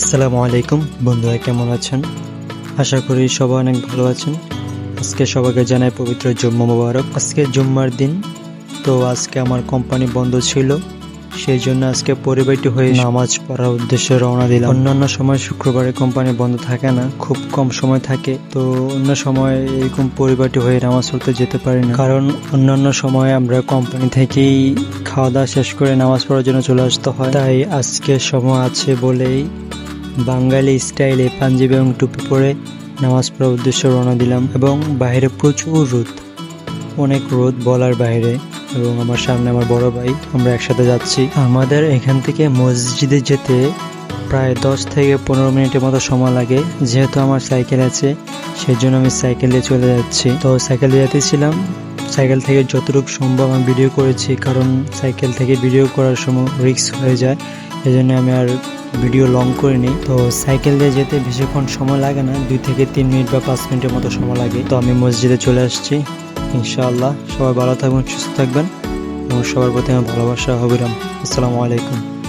আসসালামু আলাইকুম। বন্ধুরা, কেমন আছেন? আশা করি সবাই অনেক ভালো আছেন। আজকে সবাইকে জানাই পবিত্র জুম্মা মোবারক। আজকে জুম্মার দিন, তো আজকে আমার কোম্পানি বন্ধ ছিল। সেই জন্য আজকে পরিবারটি হয়ে নামাজ পড়ার উদ্দেশ্যে রওনা দিলাম। অন্যান্য সময় শুক্রবারে কোম্পানি বন্ধ থাকে না, খুব কম সময় থাকে। তো অন্য সময় এরকম পরিবারটি হয়ে নামাজ পড়তে যেতে পারি না। কারণ অন্যান্য সময় আমরা কোম্পানি থেকেই খাওয়া দাওয়া শেষ করে নামাজ পড়ার জন্য চলে আসতে হয়। তাই আজকে সময় আছে বলেই বাঙালি স্টাইলে পাঞ্জাবি এবং টুপি পরে নামাজ পড়ার উদ্দেশ্যে রওনা দিলাম এবং বাইরে প্রচুর রোদ। অনেক রোদ বলার বাইরে এবং আমার সামনে আমার বড় ভাই, আমরা একসাথে যাচ্ছি। আমাদের এখান থেকে মসজিদে যেতে প্রায় দশ থেকে পনেরো মিনিটের মতো সময় লাগে। যেহেতু আমার সাইকেল আছে সেই জন্য আমি সাইকেল দিয়ে চলে যাচ্ছি। তো সাইকেল যেতেছিলাম সাইকেল থেকে যতটুকু সম্ভব আমি ভিডিও করেছি, কারণ সাইকেল থেকে ভিডিও করার সময় রিস্ক হয়ে যায়। এই জন্য আমি আর ভিডিও লং করে নিই। তো সাইকেল দিয়ে যেতে বেশিক্ষণ সময় লাগে না, দুই থেকে তিন মিনিট বা পাঁচ মিনিটের মতো সময় লাগে। তো আমি মসজিদে চলে আসছি, ইনশাআল্লাহ। সবাই ভালো থাকবেন, সুস্থ থাকবেন, এবং সবার প্রতি আমার ভালোবাসা হবিরাম আসসালামু আলাইকুম।